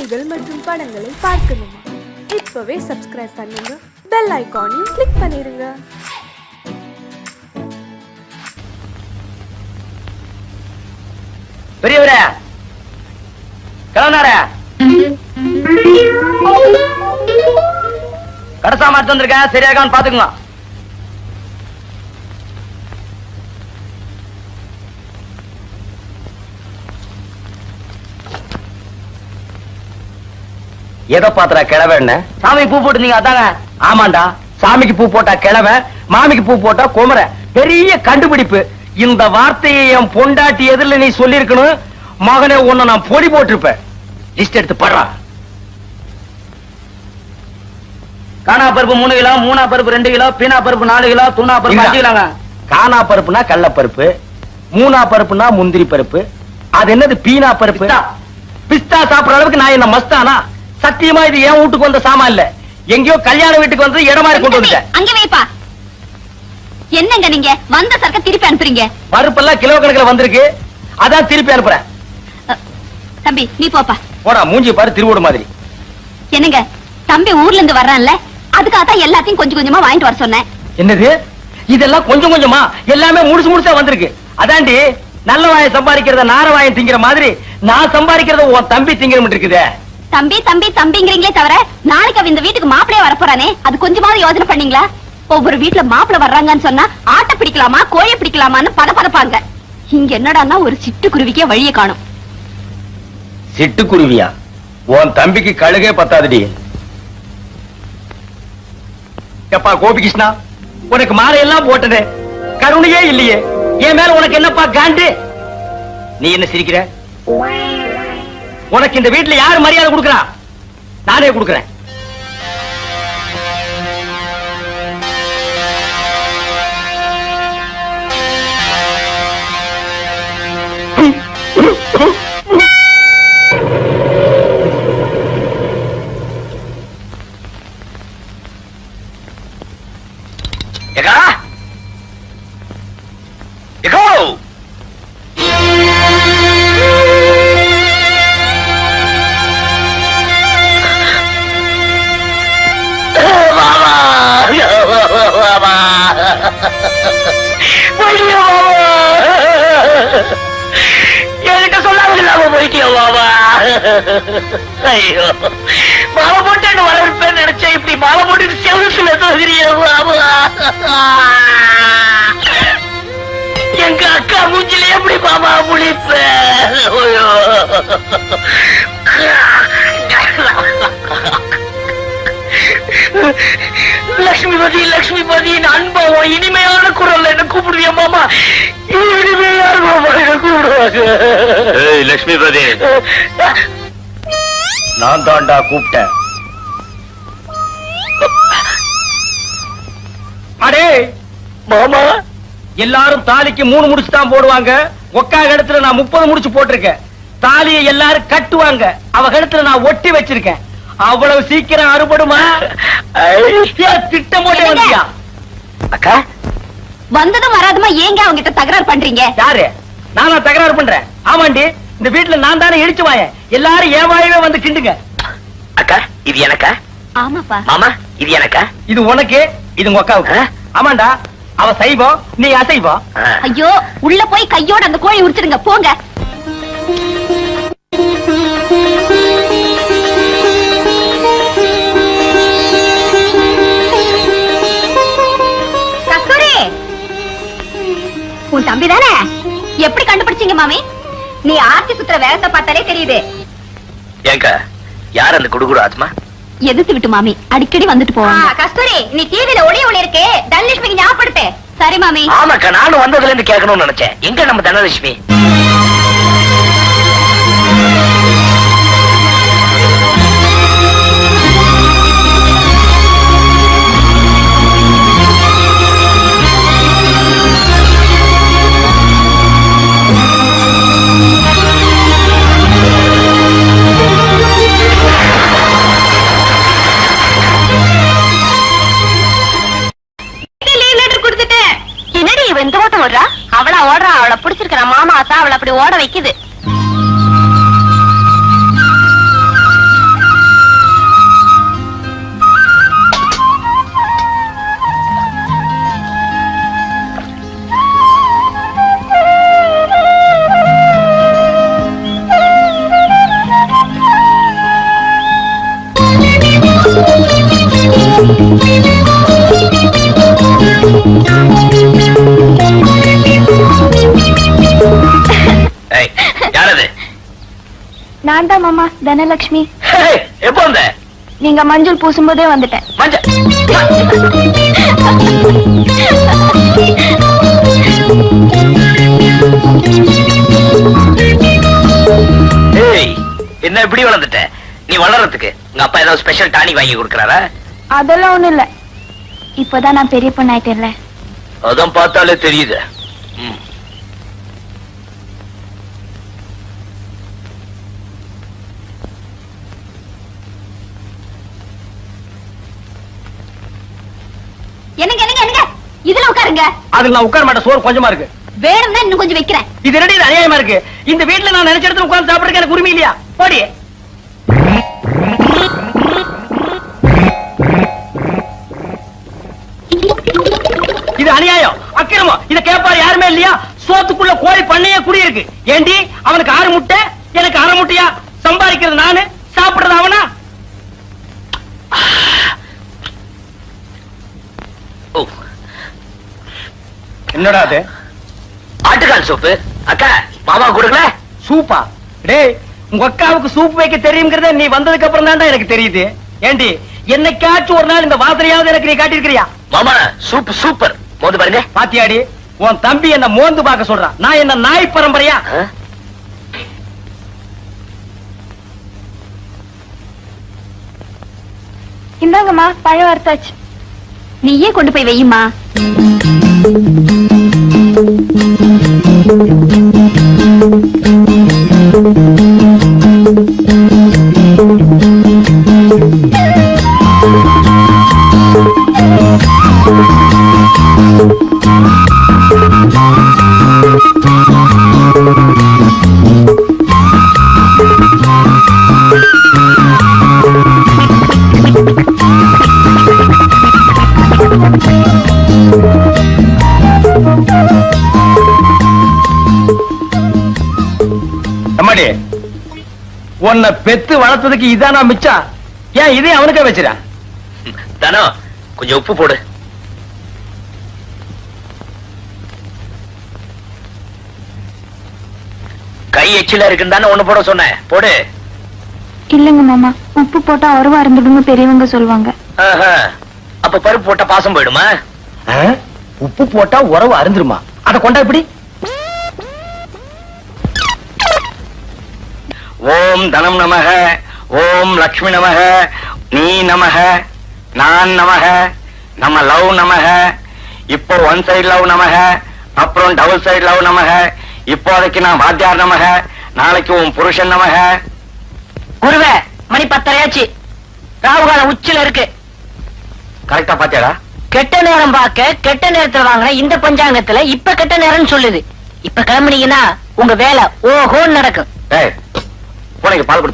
செய்திகள் மற்றும் படங்களை பார்க்கணுமா? இப்பவே சப்ஸ்கிரைப் பண்ணுங்க. பெல் ஐகானையும் கிளிக் பண்ணிருங்க. பெரியவரே கிளம்பினாரே? கடைசா மாட்டு வந்திருக்கேன் சரியாகான்னு பாத்துக்கலாம் எதை பாத்துறா கிழவன்னு சாமிக்கு பூ போட்டுருந்தீங்க அதாங்க. ஆமாண்டா. சாமிக்கு பூ போட்டா கிழவ மாமிக்கு பூ போட்டா குமர. பெரிய கண்டுபிடிப்பு. இந்த வார்த்தையை என் பொண்டாட்டி எதிரில நீ சொல்லிருக்கணும் மகனே உன்னை நான் பொடி போட்டிருப்பேன். லிஸ்ட் எடுத்து படுறா. காணா பருப்பு மூணு கிலோ மூணா பருப்பு ரெண்டு கிலோ பீனா பருப்பு நாலு கிலோ தூணா பருப்பு அஞ்சு கிலோங்க. காணா பருப்புனா கடல பருப்பு மூணா பருப்புனா முந்திரி பருப்பு. அது என்னது பீனா பருப்பு? பிஸ்தா சாப்பிடுற அளவுக்கு நான் என்ன மஸ்தானா? சத்தியமா இது என் வீட்டுக்கு வந்த சாமான் இல்ல? எங்கேயோ கல்யாண வீட்டுக்கு வந்து இடம் மாதிரி கொண்டு வந்துட்டேன். அங்க வைப்பா என்னங்க நீங்க? வந்த சரக்க திருப்பி அனுப்புறீங்க? பருப்பெல்லாம் கிலோ கணக்குல வந்திருக்கு. அதான் திருப்பி அனுப்புறேன். தம்பி நீ போப்பா. போடா மூஞ்சி பாரு திருவோடு மாதிரி. என்னங்க? தம்பி ஊர்ல இருந்து வர்றான்ல அதுக்காக தான் எல்லாத்தையும் கொஞ்சம் கொஞ்சமா வாங்கிட்டு வர சொன்னேன். என்னது? இதெல்லாம் கொஞ்சம் கொஞ்சமா? எல்லாமே முழுசு முழுசா வந்திருக்கு. அதாண்டி நல்ல வாயை சம்பாதிக்கிறத நார வாயை திங்கிற மாதிரி நான் சம்பாதிக்கிறத உன் தம்பி திங்கிற இருக்குதே. தம்பி தம்பி தம்பிங்கிறீங்களே தவிர நாளைக்கு அவன் இந்த வீட்டுக்கு மாப்பிளைய வரப்போறானே? அது கொஞ்சமாவது யோசனை பண்ணீங்களா? ஒவ்வொரு வீட்டுல மாப்பிளை வர்றாங்கன்னு சொன்னா ஆட்டை பிடிக்கலாமா கோழி பிடிக்கலாமான்னு பதப்பதப்பாங்க இங்க என்னடான்னா ஒரு சிட்டுக்குருவிக்கே வழியை காணும். சிட்டுக்குருவியா? உன் தம்பிக்கு கழுகே பத்தாதுடி. எப்பா கோபிகிருஷ்ணா உனக்கு மாலையெல்லாம் போட்டதே கருணையே இல்லையே. என் மேல உனக்கு என்னப்பா காண்டு? நீ என்ன சிரிக்கிற? உனக்கு இந்த வீட்டுல யாரு மரியாதை கொடுக்கறா? நானே கொடுக்கறேன். ஐயோ. மாலை போட்டு வளர்ப்பேன் நினைச்சேன். இப்படி மாலை போட்டு செவசுல எங்க அக்கா மூஞ்சில எப்படி மாமா முழிப்ப? ஐயோ. லக்ஷ்மிபதி லக்ஷ்மிபதி அன்பா உன் இனிமையான குரல்ல என்ன கூப்பிடுவியா மாமா? இனிமையான மாமா என்ன கூப்பிடுவாங்க? லட்சுமிபதி நான் தாண்டா கூப்பிட்டேன். அடே! மாமா? எல்லாரும் தாலிக்கு மூணு முடிச்சு தான் போடுவாங்க. ஒக்கா கழுத்துல நான் முப்பது முடிச்சு போட்டிருக்கேன். தாலியை எல்லாரும் கட்டுவாங்க. அவ கழுத்துல நான் ஒட்டி வச்சிருக்கேன். அவ்வளவு சீக்கிரம் அறுபடுமா? ஐயா, திட்டம் போட்டே வந்தியா? அக்கா? வந்ததும் வராதுமா? ஏங்க அவங்க கிட்ட தகராறு பண்றீங்க? யாரு? நானா தகராறு பண்றேன். ஆமாண்டி இந்த வீட்டுல நான் தானே இழிச்சு வாயேன். எல்லாரும் என் வாயவே வந்து கிண்டுங்க. அக்கா இது எனக்கா? ஆமாப்பா. மாமா இது எனக்கா? இது உனக்கு இது உங்க அக்காவுக்கு? ஆமாண்டா அவ சைவம் நீ அசைவம். ஐயோ உள்ள போய் கையோட அந்த கோழி உரிச்சிடுங்க. போங்க. தம்பி தானே எப்படி கண்டுபிடிச்சீங்க மாமி? நீ ஆர்த்தி சுத்துற வேகத்தை பார்த்தாலே தெரியுது. ஏங்கா யார் அந்த குடுகுடு ஆத்மா? எதிர்த்து விட்டு மாமி அடிக்கடி வந்துட்டு போவாங்க கஸ்தூரி நீ டிவில ஒளி ஒளி இருக்கு. தனலட்சுமிக்கு ஞாபகப்படுத்து. சரி மாமி. ஆமாக்கா நானும் வந்ததுல இருந்து கேட்கணும்னு நினைச்சேன். எங்க நம்ம தனலட்சுமி? நான் தான் மாமா தனலட்சுமி ஹே, எப்போ வந்த? நீங்க மஞ்சள் பூசும்போதே வந்துட்டேன். மஞ்சள். என்ன இப்படி வளர்ந்துட்ட? நீ வளர்றதுக்கு உங்க அப்பா ஏதாவது ஸ்பெஷல் டானி வாங்கி கொடுக்கறாரா? அதெல்லாம் ஒண்ணும் இல்ல. இப்பதான் நான் பெரிய பொண்ணாயிட்டேன்ல. அதான் பார்த்தாலே தெரியுது. ம். என்னங்க என்னங்க என்னங்க? இதுல உட்காருங்க. அதுல நான் உட்கார மாட்டேன் சோறு கொஞ்சமா இருக்கு. வேணும்னா இன்னும் கொஞ்சம் வைக்கிறேன். இது இது அநியாயமா இருக்கு? இந்த வீட்டுல நான் நினைச்ச இடத்துல உட்கார்ந்து சாப்பிடுறதுக்கு எனக்கு உரிமை இல்லையா? போடி. இது அநியாயம். அக்கிரமம். இத கேட்பாரு யாருமே இல்லையா? சோத்துக்குள்ள கோழி பண்ணையே குடியிருக்கு. ஏண்டி? அவனுக்கு ஆறு முட்டை எனக்கு அரை முட்டையா? சம்பாதிக்கிறது நானு சாப்பிடுறது அவனா? என்னடா அது? ஆட்டுக்கால் சோப்பு. அக்கா மாமா கொடுக்கல சூப்பா? டேய் உங்க அக்காவுக்கு சூப் வைக்க தெரியுங்கிறத நீ வந்ததுக்கு அப்புறம் தான்டா எனக்கு தெரியுது. ஏண்டி என்னைக்காச்சும் ஒரு நாள் இந்த வாசனையாவது எனக்கு நீ காட்டியிருக்கிறியா? மாமா சூப் சூப்பர். மோது பாருங்க. பாத்தியாடி உன் தம்பி என்ன மோந்து பார்க்க சொல்றான் நான் என்ன நாய் பரம்பரையா? இந்தாங்கம்மா பழம் வறுத்தாச்சு. நீயே கொண்டு போய் வையுமா Thank you. உன்னை பெத்து வளர்த்ததுக்கு இதானா மிச்சம் ஏன் இதே அவனுக்கே வச்சிரா? தனோ கொஞ்சம் உப்பு போடு. கை எச்சில இருக்குன்னு தானே ஒண்ணு போட சொன்னேன் போடு. இல்லங்க மாமா உப்பு போட்டா உறவா இருந்துடுங்க பெரியவங்க சொல்லுவாங்க. ஆஹா. அப்ப பருப்பு போட்டா பாசம் போயிடுமா? உப்பு போட்டா உறவு அருந்துருமா? அத கொண்டா இப்படி ஓம் தனம் நமக ஓம் லக்ஷ்மி நமக நீ நமக நான் நமக நம்ம லவ் நமக இப்போ ஒன் சைடு லவ் நமக அப்புறம் டபுள் சைடு லவ் நமக இப்போதைக்கு நான் வாத்தியார் நமக நாளைக்கு உன் புருஷன் நமக. குருவே மணி பத்தரையாச்சு. ராகுகாலம் உச்சில இருக்கு. கரெக்டா பாத்தியாடா? கெட்ட நேரம் பார்க்க கெட்ட நேரத்துல வாங்கின இந்த பஞ்சாங்கத்துல இப்ப கெட்ட நேரம்னு சொல்லுது. இப்ப கிளம்புனீங்கன்னா உங்க வேலை ஓஹோன்னு நடக்கும். ஏய் பூனைக்கு பால்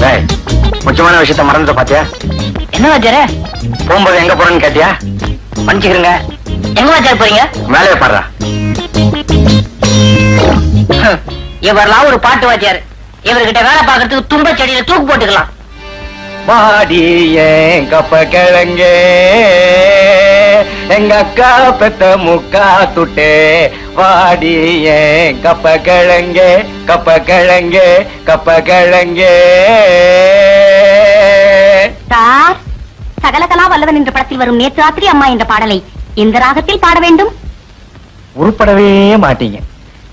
டேய் முக்கியமான விஷயத்த மறந்துட்ட பாத்தியா? என்ன வாத்தியாரே போகும்போது எங்க போறேன்னு கேட்டியா? மன்னிச்சுக்கிறேங்க எங்க வாத்தியார் போறீங்க? மேலே பாடுறா. இவரெல்லாம் ஒரு பாட்டு வாத்தியார். இவர்கிட்ட வேலை பார்க்கறதுக்கு தும்ப செடியில தூக்கு போட்டுக்கலாம். மாடி ஏன் கப்ப கிழங்கே எங்க அக்கா பெத்த முக்கா துட்டே. வாடி ஏன் கப்ப கிழங்கே கப்ப கிழங்கே கப்ப கிழங்கே சார் சகலகலா வல்லவன் என்ற படத்தில் வரும் நேற்று ராத்திரி அம்மா என்ற பாடலை எந்த ராகத்தில் பாட வேண்டும்? உருப்படவே மாட்டீங்க.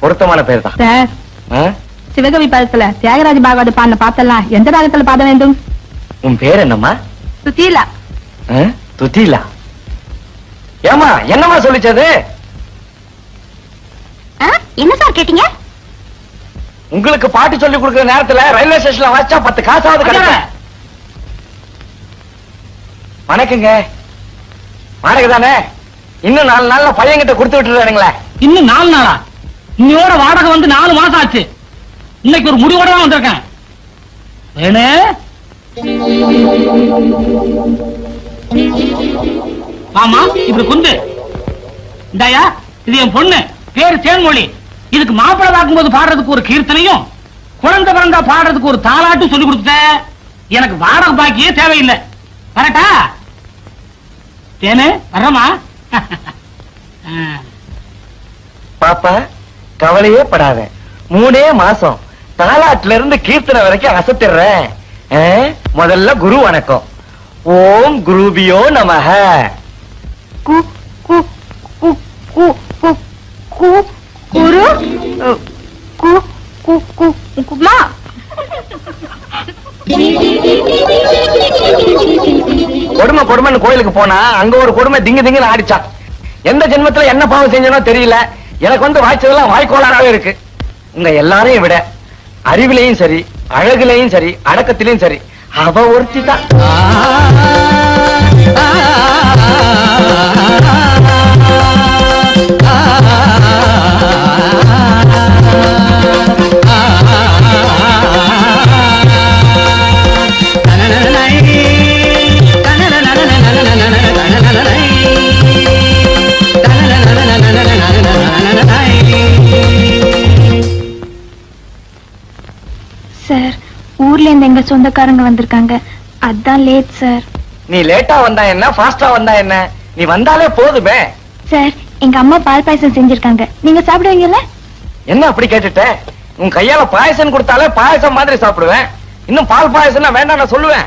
பொருத்தமான பேர் தான் சார்? சிவகவி பதத்துல தியாகராஜ பாகவத பாடின பாத்தெல்லாம் எந்த ராகத்துல பாட வேண்டும்? உன் பேர் என்னம்மா? சுத்தீலா? துத்திலா ஏமா என்னம்மா சொல்லிச்சது? என்ன சார் கேட்டீங்க? உங்களுக்கு பாட்டு சொல்லி கொடுக்கிற நேரத்துல ரயில்வே ஸ்டேஷன்ல வச்சா பத்து காசாவது கிடைக்கும். வணக்கங்க. வாடகை தானே? இன்னும் நாலு நாள்ல பையன்கிட்ட கொடுத்து விட்டுறாருங்களே இன்னும் நாலு நாளா? இன்னையோட வாடகை வந்து நாலு மாசம் ஆச்சு. இன்னைக்கு ஒரு முடிவோட தான் வந்திருக்கேன். வேணு? ஆமா இப்படி குந்து. இந்தாயா இது என் பொண்ணு. பேரு தேன்மொழி இதுக்கு மாப்பிள்ளை பார்க்கும்போது பாடுறதுக்கு ஒரு கீர்த்தனையும் குழந்தை பிறந்தா பாடுறதுக்கு ஒரு தாளாட்டும் சொல்லி கொடுத்த எனக்கு வாடகை பாக்கியே தேவையில்லை. வரட்டா? தேனு வர்றமா பாப்பா கவலையே படாத. மூணே மாசம். தாலாட்டுல இருந்து கீர்த்தனை வரைக்கும் அசத்திடுறேன்? முதல்ல குரு வணக்கம். ஓம் குருபியோ நமஹ கு கு கு கு கு கு குரு? அ, கு கு கு குமா கொடுமை கொடுமைன்னு கோயிலுக்கு போனா அங்க ஒரு கொடுமை திங்கு திங்குன்னு ஆடிச்சான். எந்த ஜென்மத்துல என்ன பாவம் செஞ்சனோ தெரியல. எனக்கு வந்து வாய்ச்சதெல்லாம் வாய்க்கோளாறாவே இருக்கு. உங்க எல்லாரையும் விட அறிவிலையும் சரி அழகுலையும் சரி அடக்கத்திலையும் சரி அவ ஒருத்தி தான் சொந்தக்காரங்க வந்திருக்காங்க. அதான் லேட் சார் நீ லேட்டா வந்தா என்ன ஃபாஸ்டா வந்தா என்ன? நீ வந்தாலே போதுமே. சார் எங்க அம்மா பால் பாயசம் செஞ்சிருக்காங்க. நீங்க சாப்பிடுவீங்கல்ல? என்ன அப்படி கேட்டுட்ட? உன் கையால பாயசம் கொடுத்தாலே பாயசம் மாதிரி சாப்பிடுவேன். இன்னும் பால் பாயசம்னா வேண்டாம் நான் சொல்லுவேன்.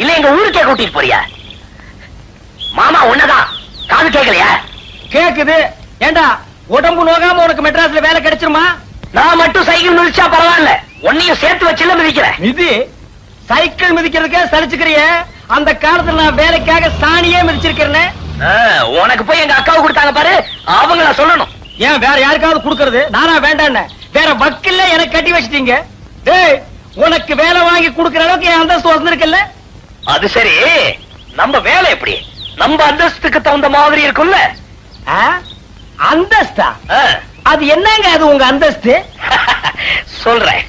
இல்ல எங்க ஊருக்கே கூட்டிட்டு போறியா? மாமா உன்னதான். காது கேட்கலையா கேக்குது. ஏண்டா உடம்பு நோகாம உனக்கு மெட்ராஸ்ல வேலை கிடைச்சிருமா? நான் மட்டும் சைக்கிள் மிதிச்சா பரவாயில்ல. உன்னையும் சேர்த்து வச்சுல மிதிக்கிறேன். மிதி. சைக்கிள் மிதிக்கிறதுக்கே சலிச்சுக்கிறிய. அந்த காலத்துல நான் வேலைக்காக சாணியே மிதிச்சிருக்கிறேன். உனக்கு போய் எங்க அக்காவை கொடுத்தாங்க பாரு. அவங்கள சொல்லணும். ஏன் வேற யாருக்காவது கொடுக்கறது? நானா வேண்டான்னு. வேற வக்கில்ல எனக்கு கட்டி வச்சிட்டீங்க. டேய் உனக்கு வேலை வாங்கி கொடுக்கற அளவுக்கு என் அந்தஸ்து வந்திருக்குல்ல? அது சரி. நம்ம வேலை எப்படி? நம்ம அந்தஸ்துக்கு தகுந்த மாதிரி இருக்கும்ல? அந்தஸ்தா? அது என்னங்க அது உங்க அந்தஸ்து? சொல்றேன்.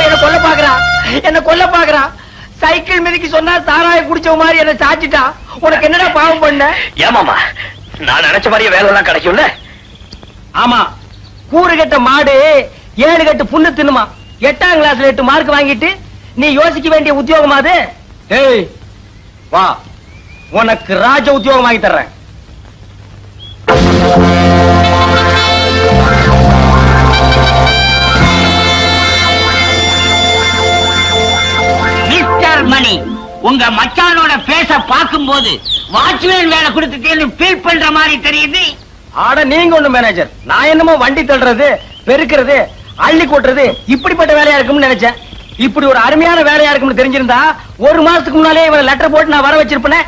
என்ன கொல்ல பாக்குறான் என்ன கொல்ல பாக்குறான் சைக்கிள் மிதிக்கு சொன்னா சாராய குடிச்ச மாதிரி என்ன சாச்சிட்டா உனக்கு என்னடா பாவம் பண்ண ஏமாமா நான் நினைச்ச மாதிரியே வேலை எல்லாம் கிடைக்கும்ல? ஆமா. கூறு கட்ட மாடு ஏழு கட்டு புண்ணு தின்னுமா? எட்டாம் கிளாஸ்ல எட்டு மார்க் வாங்கிட்டு நீ யோசிக்க வேண்டிய உத்தியோகமா அது? ஏய் வா. உனக்கு ராஜ உத்தியோகம் வாங்கி தர்றேன். மிஸ்டர் மணி உங்க மச்சானோட பேச பார்க்கும்போது வாட்ச்மேன் வேலை கொடுத்துட்டேன்னு ஃபீல் பண்ற மாதிரி தெரியுது. ஆட நீங்க ஒண்ணு மேனேஜர் நான் என்னமோ வண்டி தள்ளுறது பெருக்கிறது அள்ளி கொட்டுறது இப்படிப்பட்ட வேலையா இருக்கும்னு நினைச்சேன். இப்படி ஒரு அருமையான வேலையா இருக்கும்னு தெரிஞ்சிருந்தா ஒரு மாசத்துக்கு முன்னாலே இவனை லெட்டர் போட்டு நான் வர வச்சிருப்பேனே.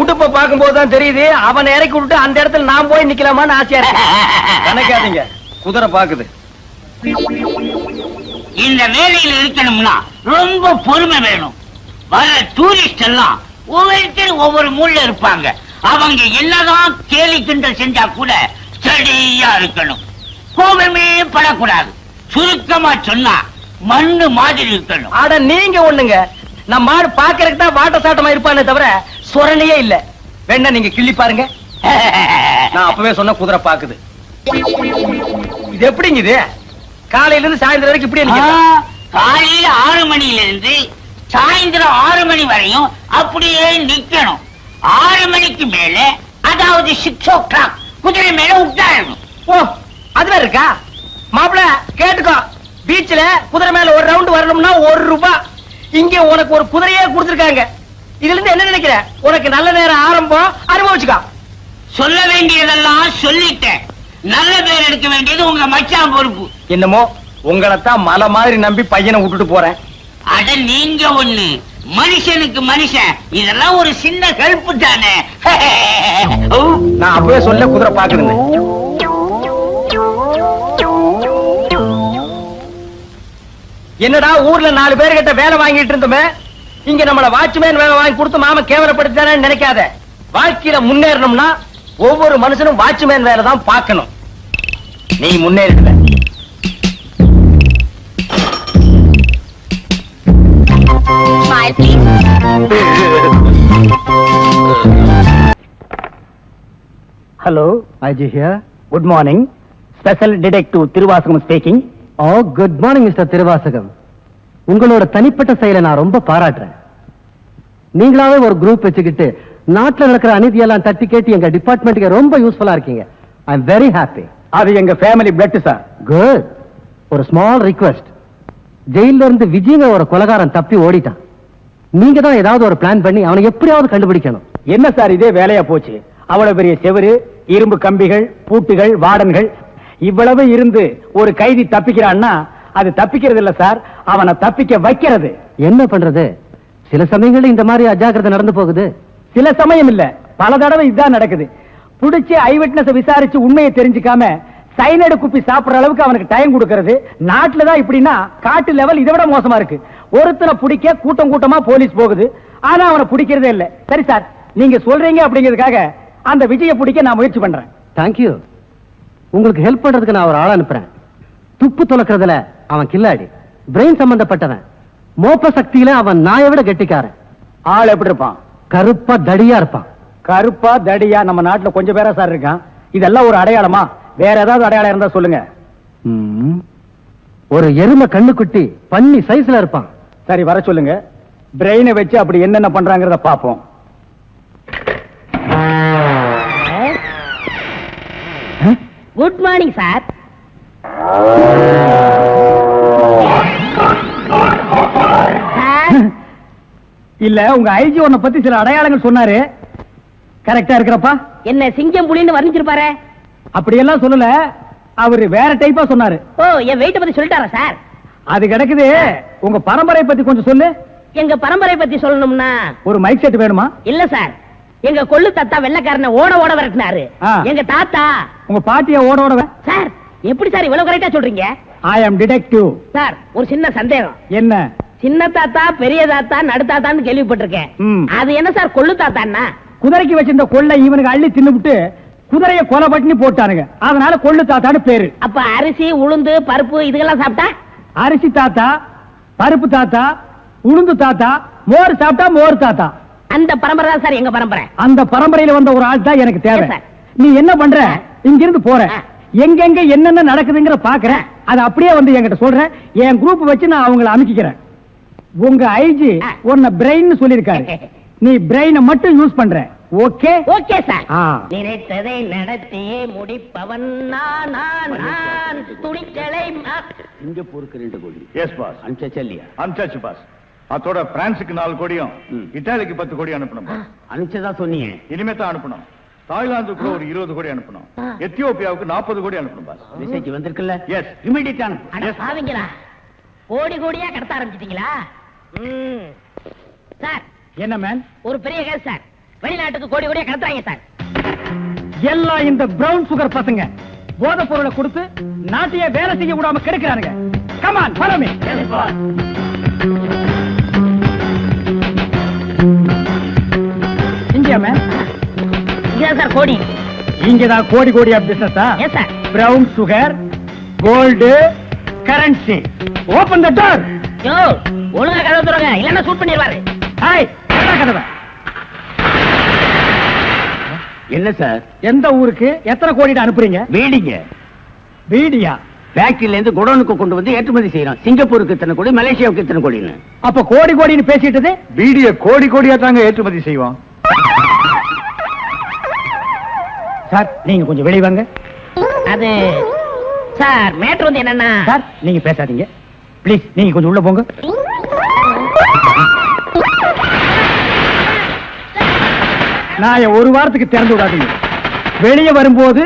உடுப்ப பார்க்கும்போது தான் தெரியுது அவனை இறக்கி விட்டுட்டு அந்த இடத்துல நான் போய் நிக்கலாமான்னு ஆசையா நினைக்காதீங்க. குதிரை பாக்குது. இந்த வேலையில இருக்கணும்னா ரொம்ப பொறுமை வேணும். வர டூரிஸ்ட் எல்லாம் ஒவ்வொருத்தரும் ஒவ்வொரு மூலைல இருப்பாங்க. அவங்க என்னதான் கேலி கிண்டல் செஞ்சா கூட ஸ்டடியா இருக்கணும். கோபமே படக்கூடாது. சுருக்கமா சொன்னா மண்ணு மாதிரி இருக்கணும். அட நீங்க ஒண்ணுங்க. நம்ம மாடு பாக்குறதுக்கு தான் வாட்ட சாட்டமா இருப்பானே தவிர சுரணையே இல்ல. வேணா நீங்க கிள்ளி பாருங்க. நான் அப்பவே சொன்ன குதிரை பாக்குது. இது எப்படிங்க இது? காலையில இருந்து சாயந்தரம் வரைக்கும் இப்படி? காலையில ஆறு மணில இருந்து சாயந்தரம் ஆறு மணி வரையும் அப்படியே நிக்கணும். ஆறு மணிக்கு மேல அதாவது சிக்ஸ் ஓ கிளாக் குதிரை மேல உட்காரணும். ஓ அதுல இருக்கா? மாப்பிள கேட்டுக்கோ. பீச்ல குதிரை மேல ஒரு ரவுண்ட் வரணும்னா ஒரு ரூபாய் இங்க உனக்கு ஒரு குதிரையே கொடுத்துருக்காங்க. இதுல இருந்து என்ன நினைக்கிற? உனக்கு நல்ல நேரம் ஆரம்பம் அனுபவிச்சுக்கோ. சொல்ல வேண்டியதெல்லாம் சொல்லிட்டேன். நல்ல பேர் எடுக்க வேண்டியது உங்க மச்சான் பொறுப்பு. என்னமோ உங்களைத்தான் மலை மாதிரி நம்பி பையனை விட்டுட்டு போறேன். அட நீங்க ஒண்ணு. மனுஷனுக்கு மனுஷன். இதெல்லாம் ஒரு சின்ன ஹெல்ப் தானே. நான் அப்பவே சொல்ல குதிரை பாக்குதுன்னு என்னடா ஊர்ல நாலு பேர் கிட்ட வேலை வாங்கிட்டு இருந்தோமே? இங்க நம்மள வாட்ச்மேன் வேலை வாங்கி கொடுத்து மாம கேவலப்படுத்தானே நினைக்காத. வாழ்க்கையில முன்னேறணும்னா ஒவ்வொரு மனுஷனும் வாட்ச்மேன் வேலை தான் பார்க்கணும். நீ முன்னேறிடுவ. Hello IG here good morning special detective Thiruvasagam speaking oh good morning mister Thiruvasagam. உங்களோட தனிப்பட்ட செயலை நான் ரொம்ப பாராட்டுறேன். நீங்களாவே ஒரு குரூப் வச்சுக்கிட்டு நாட்டுல நடக்கிற அநீதியெல்லாம் தட்டி கேட்டு எங்க டிபார்ட்மெண்ட்டுக்கு ரொம்ப யூஸ்ஃபுல்லா இருக்கீங்க. ஐ எம் வெரி ஹாப்பி அது எங்க ஃபேமிலி பிளட் சார் குட் ஒரு ஸ்மால் ரிக்வெஸ்ட் ஜெயில இருந்து விஜயங்க ஒரு கொலகாரன் தப்பி ஓடிட்டான். நீங்க தான் ஏதாவது ஒரு பிளான் பண்ணி அவனை எப்படியாவது கண்டுபிடிக்கணும். என்ன சார் இதே வேலையா போச்சு? அவ்வளவு பெரிய செவரு இரும்பு கம்பிகள் பூட்டுகள் வார்டன்கள் இவ்வளவு இருந்து ஒரு கைதி தப்பிக்கிறான்னா அது தப்பிக்கிறது இல்ல சார். அவனை தப்பிக்க வைக்கிறது. என்ன பண்றது? சில சமயங்கள்ல இந்த மாதிரி அஜாக்கிரதை நடந்து போகுது. சில சமயம் இல்ல. பல தடவை இதுதான் நடக்குது. புடிச்சு ஐ விட்னஸ் விசாரிச்சு உண்மையை தெரிஞ்சுக்காம சைனடு குப்பி சாப்பிடுற அளவுக்கு அவனுக்கு டைம் கொடுக்கறது. நாட்டுல தான் இப்படின்னா காட்டு லெவல் இதை விட மோசமா இருக்கு. ஒருத்தனை பிடிக்க கூட்டம் கூட்டமா போலீஸ் போகுது. ஆனா அவனை பிடிக்கிறதே இல்ல. சரி சார் நீங்க சொல்றீங்க அப்படிங்கிறதுக்காக அந்த விஜய பிடிக்க நான் முயற்சி பண்றேன். தேங்க்யூ உங்களுக்கு ஹெல்ப் பண்றதுக்கு நான் ஒரு ஆள் அனுப்புறேன். துப்பு துலக்கிறதுல அவன் கில்லாடி. பிரெயின் சம்பந்தப்பட்டவன். மோப்ப சக்தியில அவன் நாயை விட கெட்டிக்காரன். ஆள் எப்படி இருப்பான்? கருப்பா தடியா இருப்பான். கருப்பா தடியா நம்ம நாட்டுல கொஞ்சம் பேரா சார் இருக்கான். இதெல்லாம் ஒரு அடையாளமா? வேற ஏதாவது அடையாளம் இருந்தா சொல்லுங்க. ஒரு எருமை கண்ணுக்குட்டி பன்னி சைஸ்ல இருப்பான். சரி வர சொல்லுங்க. பிரெயினை வச்சு அப்படி என்னென்ன பண்றாங்கறத பாப்போம் குட் மார்னிங் சார் இல்ல உங்க ஐஜி உன்னை பத்தி சில அடையாளங்கள் சொன்னாரு. கரெக்டா இருக்கிறப்பா? என்ன சிங்கம் புலின்னு வர்ணிச்சிருப்பாரு? அப்படியெல்லாம் சொல்லல. அவரு வேற டைப்பா சொன்னாரு. ஓ என் வெயிட்ட பத்தி சொல்லிட்டாரா சார் அது கிடக்குது. உங்க பரம்பரை பத்தி கொஞ்சம் சொல்லு. எங்க பரம்பரை பத்தி சொல்லணும்னா? ஒரு மைக் செட் வேணுமா? இல்ல சார் எங்க கொள்ளு தாத்தா வெள்ளக்காரனை ஓட ஓட விரட்டினாரு. எங்க தாத்தா உங்க பாட்டிய ஓட ஓட சார் எப்படி சார் இவ்வளவு கரெக்டா சொல்றீங்க? ஐ அம் டிடெக்டிவ் சார் ஒரு சின்ன சந்தேகம். என்ன? சின்ன தாத்தா பெரிய தாத்தா நடு தாத்தான்னு கேள்விப்பட்டிருக்கேன். அது என்ன சார் கொள்ளு தாத்தான்னா? குதிரைக்கு வச்சிருந்த கொள்ளை இவனுக்கு அள்ளி தின்னுபிட்டு குதிரைய கொலை பட்டினி போட்டானுங்க. அதனால கொள்ளு தாத்தான்னு பேரு. அப்ப அரிசி உளுந்து பருப்பு இதுக்கெல்லாம் சாப்பிட்டா? அரிசி தாத்தா பருப்பு தாத்தா உளுந்து தாத்தா மோர் சாப்பிட்டா மோர் தாத்தா. அந்த பரம்பரை தான் சார் எங்க பரம்பரை. அந்த பரம்பரையில வந்த ஒரு ஆள் தான் எனக்கு தேவை. நீ என்ன பண்ற? ஆ. இங்க இருந்து போற ஆ. எங்கெங்க என்னென்ன நடக்குதுங்கிற பாக்குறேன். அது அப்படியே வந்து என்கிட்ட சொல்றேன். என் குரூப் வச்சு நான் அவங்கள அமைக்கிறேன் உங்க ஐஜி. உன்னை பிரெயின் சொல்லிருக்காரு நீ பிரெயினை மட்டும் யூஸ் பண்ற. Okay okay sir. நினைத்ததை நடத்தியே முடிப்பவன் நான் நான், நான். துணிச்சலை மா- எஸ் பாஸ் அனுப்பிச்சாச்சு பாஸ் அதோட பிரான்ஸுக்கு நாலு கோடியும் இட்டாலிக்கு பத்து கோடி அனுப்பணும். அனுப்பிச்சதா சொன்னீங்க. இனிமே தான் அனுப்பணும். தாய்லாந்துக்கு கூட ஒரு இருபது கோடி அனுப்பணும். எத்தியோப்பியாவுக்கு நாற்பது கோடி அனுப்பணும் பாஸ். மெசேஜ் வந்திருக்குல்ல. எஸ் இமிடியேட் பாவிங்களா. கோடி கோடியா கடத்த ஆரம்பிச்சிட்டீங்களா? ம். சார். என்ன மேன் ஒரு பெரிய கேஸ் சார். வெளிநாட்டுக்கு கோடி கோடியா கடத்துறாங்க சார். எல்லாம் இந்த பிரவுன் சுகர் பசங்க போதை பொருளை கொடுத்து நாட்டையே வேலை செய்ய விடாம கெடுக்கிறானுங்க. Come on me. இங்கயா மேம் இதான் சார் கோடி. இங்கதான் கோடி கோடியா பிசினஸா yes sir brown sugar gold currency open the door yo ஒழுங்கா கதவு இல்லன்னா சூட் பண்ணிடுவாரு ஹாய் கதவை? என்ன சார் எந்த ஊருக்கு எத்தனை கோடிட்டு அனுப்புறீங்க? வீடிங்க வீடியா ஃபேக்டரியில இருந்து குடோனுக்கு கொண்டு வந்து ஏற்றுமதி செய்யறோம் சிங்கப்பூருக்கு இத்தனை கோடி மலேசியாவுக்கு இத்தனை கோடின்னு. அப்ப கோடி கோடின்னு பேசிட்டது பீடிய கோடி கோடியா தாங்க ஏற்றுமதி செய்வோம் சார் நீங்க கொஞ்சம் வெளிய வாங்க. அது சார் மேட்ரு வந்து என்னன்னா? சார் நீங்க பேசாதீங்க. ப்ளீஸ் நீங்க கொஞ்சம் உள்ள போங்க. நான் ஒரு வாரத்துக்கு திறந்து விடாதீங்க. வெளியே வரும்போது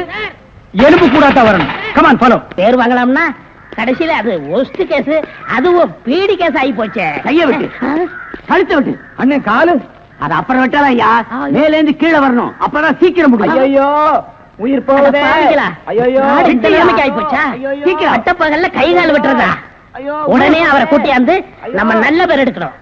எலும்பு கூடாதான் வரணும். கமான் ஃபாலோ பேர் வாங்கலாம்னா கடைசியில அது ஒஸ்ட் கேஸ் அதுவும் பீடி கேஸ் ஆகி போச்சே. கைய விட்டு. கழுத்தை விட்டு. அண்ணன் காலு. அது அப்புறம் விட்டாதான் ஐயா மேல இருந்து கீழே வரணும். அப்பதான் சீக்கிரம் முடியும். ஐயோ உயிர். நாடு இந்த நிலைமைக்கு ஆகி போச்சா சீக்கிரம் அட்டப்பகல்ல கை கால் விட்டுறதா? உடனே அவரை கூட்டியாந்து நம்ம நல்ல பேர் எடுக்கணும்.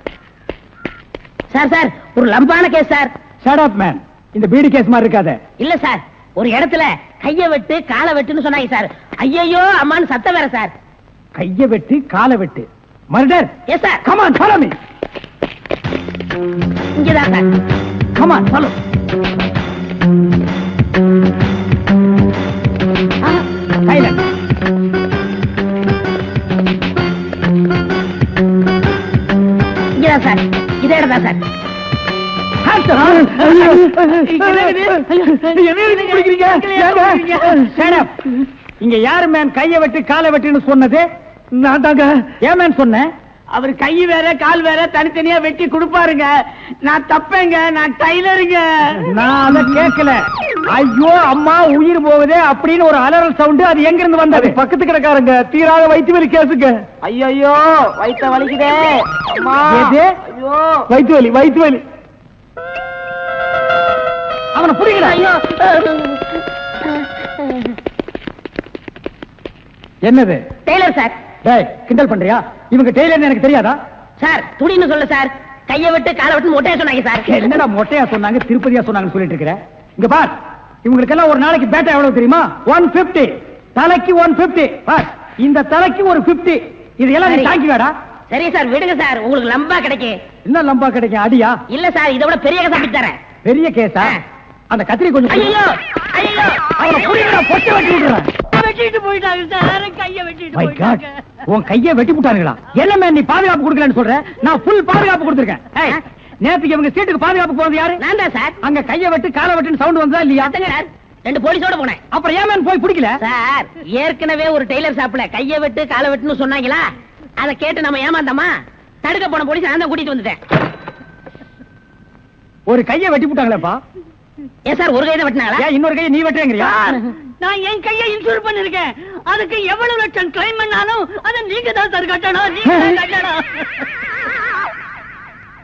சார் சார் ஒரு லம்பான case sir. Shut up man இந்த பீடி கேஸ் மாதிரி இருக்காத. இல்ல சார். ஒரு இடத்துல கைய வெட்டு காலை வெட்டுன்னு சொன்னாங்க சார். ஐயோ அம்மான்னு சத்தம் வேற சார். கைய வெட்டு காலை வெட்டு. Murder. Yes sir come on follow me இங்கதான் கமான் ஃபாலோ சைலண்ட் இங்கதான்? சார் இதே இடம் தான் சார் இங்க யாரு மேன் கைய வெட்டு காலை வெட்டுன்னு சொன்னது? நான் தாங்க. ஏன் மேன் சொன்னேன்? அவர் கை வேற கால் வேற தனித்தனியா வெட்டி கொடுப்பாருங்க. நான் தப்பேங்க நான் டைலருங்க. நான் அத கேட்கல. ஐயோ அம்மா உயிர் போகுதே அப்படின்னு ஒரு அலறல் சவுண்ட் அது எங்க இருந்து வந்தது பக்கத்து கிடக்காரங்க தீராத வயிற்று வலி கேசுங்க ஐயோ வயித்த வலிக்குதே. அம்மா. எது? ஐயோ. வயிற்று வலி வயிற்று வலி அவனை புரியுதா? ஐயோ. என்னது? Tailor sir. டேய் கிண்டல் பண்றியா? இவங்க டெய்லர் எனக்கு தெரியாதா? சார் துணின்னு சொல்ல சார். கைய வெட்டு காலை வெட்டு மொட்டையா சொன்னாங்க சார். என்னடா மொட்டையா சொன்னாங்க திருப்பதியா சொன்னாங்கன்னு சொல்லிட்டு இருக்கிற? இங்க பார் இவங்களுக்கெல்லாம் ஒரு நாளைக்கு பேட்டா எவ்வளவு தெரியுமா? ஒன் பிப்டி தலைக்கு ஒன் பிப்டி பார் இந்த தலைக்கு ஒரு பிப்டி இது எல்லாம் நீ. தாங்கி வேடா சரி சார் விடுங்க சார். உங்களுக்கு லம்பா கிடைக்கும் என்ன லம்பா கிடைக்கும் அடியா? இல்ல சார் இதை விட பெரிய கதை தரேன். பெரிய கேஸா. அந்த கத்திரி கொஞ்சம். ஐயோ ஐயோ அவனை புடிங்கடா, பொட்டை வெட்டி விடுறேன். வெட்டிட்டு போயிட்டாங்க சார். கைய வெட்டிட்டு God, உன் கையை வெட்டி விட்டானுங்களா என்ன மேன் நீ பாதுகாப்பு கொடுக்கலன்னு சொல்ற? நான் ஃபுல் பாதுகாப்பு கொடுத்திருக்கேன். ஏய், நேத்துக்கு இவங்க சீட்டுக்கு பாதுகாப்பு போறது யாரு? நான் தான் சார். அங்க கையை வெட்டு காலை வெட்டுன்னு சவுண்ட் வந்தா இல்லையா? சார். ரெண்டு போலீஸோட போனேன். அப்புறம் ஏன் போய் பிடிக்கல? சார் ஏற்கனவே ஒரு டெய்லர் ஷாப்ல கைய வெட்டு காலை வெட்டுன்னு சொன்னாங்களா? அதை கேட்டு நம்ம ஏமாந்தோமா? தடுக்க போன போலீஸ் நான் தான் கூட்டிட்டு வந்துட்டேன். ஒரு கையை வெட்டி விட்டாங்களேப்பா ஏன் சார் ஒரு கைதை வெட்டினாங்களா? இன்னொரு கையை நீ வெட்டுறேங்கறியா? நான் என் கையை இன்சூர் பண்ணிருக்கேன். அதுக்கு எவ்வளவு லட்சம் கிளைம் பண்ணாலும் அதை நீங்க தான் சார் கட்டணும் நீங்க கட்டணும்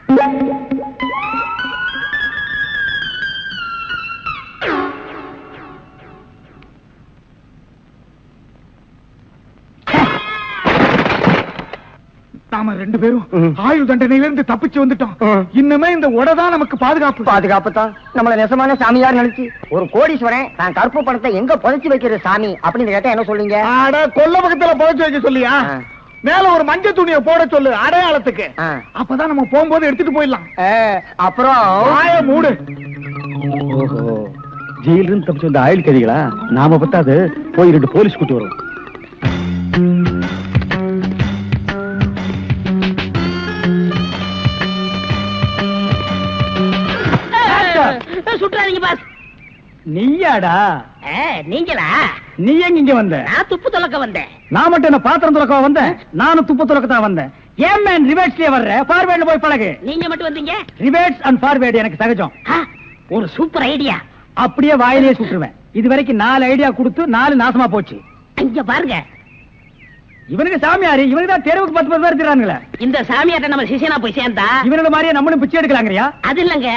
நாம ரெண்டு பேரும் ஆயுள் தண்டனையில இருந்து தப்பிச்சு வந்துட்டோம். இன்னுமே இந்த உடதான் நமக்கு பாதுகாப்பு. பாதுகாப்பு தான் நம்மள நெசமான சாமியார் நினைச்சு ஒரு கோடீஸ்வரன் தான் கருப்பு பணத்தை எங்க புதைச்சு வைக்கிற சாமி அப்படின்னு கேட்டா என்ன சொல்லுங்க ஆட கொல்ல பக்கத்துல புதைச்சு வைக்க சொல்லியா. மேல ஒரு மஞ்சள் துணியை போட சொல்லு அடையாளத்துக்கு. அப்பதான் நம்ம போகும்போது எடுத்துட்டு போயிடலாம். அப்புறம்? வாய மூடு. ஜெயில இருந்து தப்பிச்சு வந்த ஆயுள் கைதிகளா? நாம பத்தாது போய் ரெண்டு போலீஸ் கூட்டி வரும் நீயாடா? நீங்களா? நீ எங்க இங்க வந்த? நான் துப்பு துலக்க வந்தேன். நான் மட்டும் என்ன பாத்திரம் துறக்க வந்தேன் நானும் துப்பு துறக்க தான் வந்தேன். ஏன் மேன் ரிவேட்ஸ்லயே வர்ற? ஃபார்வேர்ட்ல போய் பழகு. நீங்க மட்டும் வந்தீங்க? ரிவேட்ஸ் அண்ட் ஃபார்வேர்டு எனக்கு சகஜம். ஒரு சூப்பர் ஐடியா அப்படியே வாயிலேயே சுட்டுருவேன். இது வரைக்கும் நாலு ஐடியா கொடுத்து நாலு நாசமா போச்சு. இங்க பாருங்க. இவனுக்கு சாமியாரு இவனுக்கு தான் தெருவுக்கு பத்து பத்து பேர் இந்த சாமியார்ட்ட நம்ம சிஷியனா போய் சேர்ந்தா? இவனோட மாதிரியே நம்மளும் பிச்சை எடுக்கலாங்கறியா அது இல்லங்க.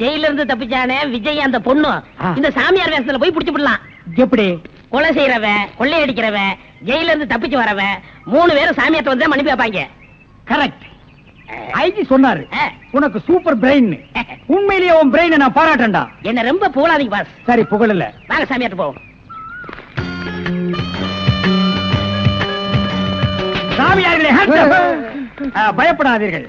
ஜெயில இருந்து தப்பிச்சானே விஜய் அந்த பொண்ணு. இந்த சாமியார் வேஷத்துல போய் புடிச்சு விடலாம். எப்படி? கொலை செய்யறவன் கொள்ளையடிக்கிறவன் ஜெயில இருந்து தப்பிச்சு வரவன் மூணு பேரும் சாமியாட்ட வந்து மன்னிப்பு வைப்பாங்க கரெக்ட் ஐஜி சொன்னாரு. உனக்கு சூப்பர் பிரெயின் உண்மையிலேயே உன் பிரெயினை நான் பாராட்டேன்டா. என்ன ரொம்ப புகழாதீங்க பாஸ் சரி புகழல. வாங்க சாமியாட்ட போவோம். சாமியார்களே பயப்படாதீர்கள்.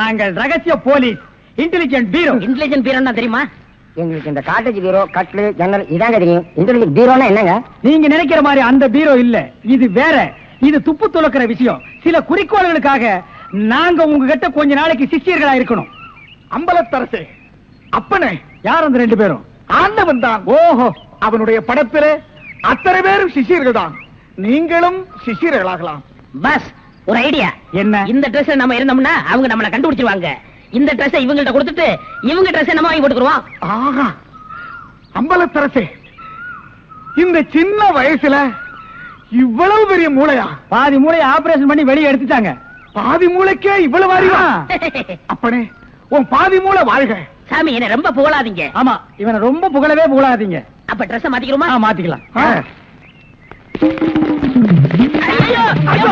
நாங்கள் ரகசிய police. Intelligent bureau intelligent bureau தெரியுமா? எங்களுக்கு இந்த காட்டேஜ் பீரோ கட்லு ஜன்னல் இதாங்க தெரியும். இன்டர்நெட் பீரோனா என்னங்க? நீங்க நினைக்கிற மாதிரி அந்த பீரோ இல்ல. இது வேற. இது துப்பு துளக்கிற விஷயம். சில குறிக்கோள்களுக்காக நாங்க உங்ககிட்ட கொஞ்ச நாளைக்கு சிஷ்யர்களா இருக்கணும். அம்பலத்தரசே அப்பனே. யார் அந்த ரெண்டு பேரும்? ஆண்டவன் தான். ஓஹோ. அவனுடைய படப்பிலே அத்தனை பேரும் சிஷியர்கள் தான். நீங்களும் சிஷியர்களாகலாம். பாஸ் ஒரு ஐடியா. என்ன? இந்த ட்ரெஸ் நம்ம இருந்தோம்னா அவங்க நம்மள கண்டுபிடிச்சிருவாங்க. இந்த ட்ரெஸ் இவங்கள்ட்ட கொடுத்துட்டு இவங்க ட்ரெஸ் நம்ம வாங்கி போட்டுக்குருவோம் ஆஹா. அம்பலத்தரசே இந்த சின்ன வயசுல இவ்வளவு பெரிய மூளையா? பாதி மூளையை ஆபரேஷன் பண்ணி வெளியே எடுத்துட்டாங்க. பாதி மூளைக்கே இவ்வளவு அறிவா? அப்பனே உன் பாதி மூளை வாழ்க. சாமி என்ன ரொம்ப புகழாதீங்க. ஆமா இவனை ரொம்ப புகழவே புகழாதீங்க. அப்ப ட்ரெஸ் மாத்திக்கிறோமா ஆ, மாத்திக்கலாம். ஐயோ, ஐயோ,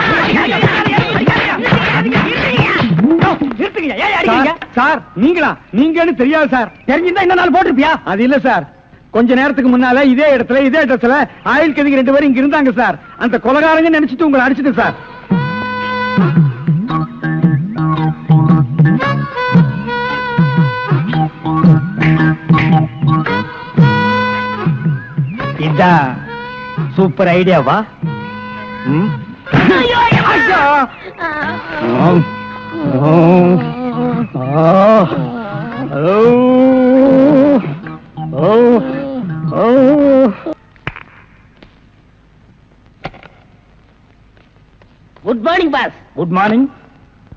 ஏன் அடிக்கிறீங்க? சார், சார் நீங்களா? நீங்கன்னு தெரியாது சார். தெரிஞ்சிருந்தா இந்த நாள் போட்டிருப்பியா? அது இல்ல சார். கொஞ்ச நேரத்துக்கு முன்னால இதே இடத்துல இதே ஆயில் கதிக்கு ரெண்டு பேரும் இங்க இருந்தாங்க சார். அந்த கொலகாரங்க நினைச்சிட்டு உங்களை அடிச்சிட்டு சார். இதான் சூப்பர் ஐடியாவா? ம்? Good morning boss good morning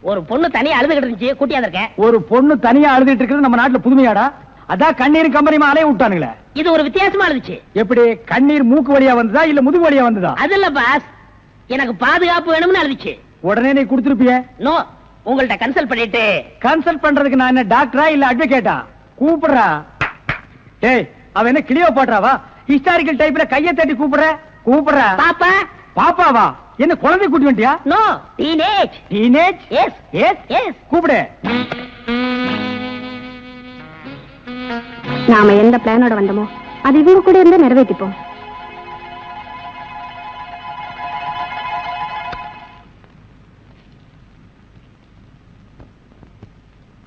ஒரு பொண்ணு தனியா அழுதுகிட்டு இருந்துச்சு கூட்டியா இருக்கேன் ஒரு பொண்ணு தனியா அழுதுட்டு இருக்கிறது நம்ம நாட்டுல புதுமையாடா? அதான் கண்ணீர் கம்பரிமா அலைய விட்டானுங்களே. இது ஒரு வித்தியாசமா இருந்துச்சு எப்படி கண்ணீர் மூக்கு வழியா வந்ததா இல்ல முதுகு வழியா வந்ததா? அது இல்ல பாஸ் எனக்கு பாதுகாப்பு வேணும்னு அழுதுச்சு. உடனே நீ கொடுத்துருப்பிய. நோ உங்கள்ட்ட கன்சல்ட் பண்ணிட்டு. கன்சல்ட் பண்றதுக்கு நான் என்ன டாக்டரா இல்ல அட்வொகேட்டா கூப்பிடுறா. டேய் அவ என்ன கிளியோ பாட்றாவா? ஹிஸ்டாரிக்கல் டைப்ல கைய தட்டி கூப்பிடுற? கூப்பிடுறா. பாப்பா. பாப்பாவா? என்ன குழந்தை கூட்டி வந்துட்டியா no teenage teenage yes yes yes கூப்பிடு. நாம எந்த பிளானோட வந்தோமோ அது இவங்க கூட இருந்து நிறைவேற்றிப்போம்.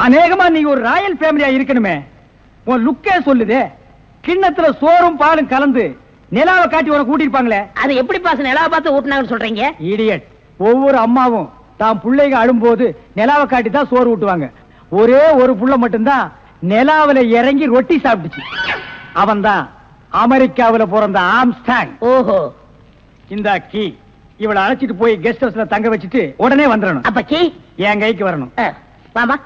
அநேகமா நீ ஒரு ராயல் ஃபேமிலியா இருக்கணுமே. உன் லுக்கே சொல்லுதே. கிண்ணத்துல சோறும் பாலும் கலந்து நிலாவை காட்டி உனக்கு கூட்டிருப்பாங்களே அது எப்படி பாஸ் நிலா பார்த்து ஊட்டினாங்கன்னு சொல்றீங்க? இடியட் ஒவ்வொரு அம்மாவும் தான் பிள்ளைங்க அழும்போது நிலாவை காட்டி தான் சோறு ஊட்டுவாங்க. ஒரே ஒரு புள்ள மட்டும்தான் நிலாவுல இறங்கி ரொட்டி சாப்பிட்டுச்சு. அவன்தான் அமெரிக்காவுல பிறந்த ஆம்ஸ்டாங். ஓஹோ. இந்த கீ இவளை அழைச்சிட்டு போய் கெஸ்ட் ஹவுஸ்ல தங்க வச்சுட்டு உடனே வந்துடணும். அப்ப கீ என் கைக்கு வரணும். வாமா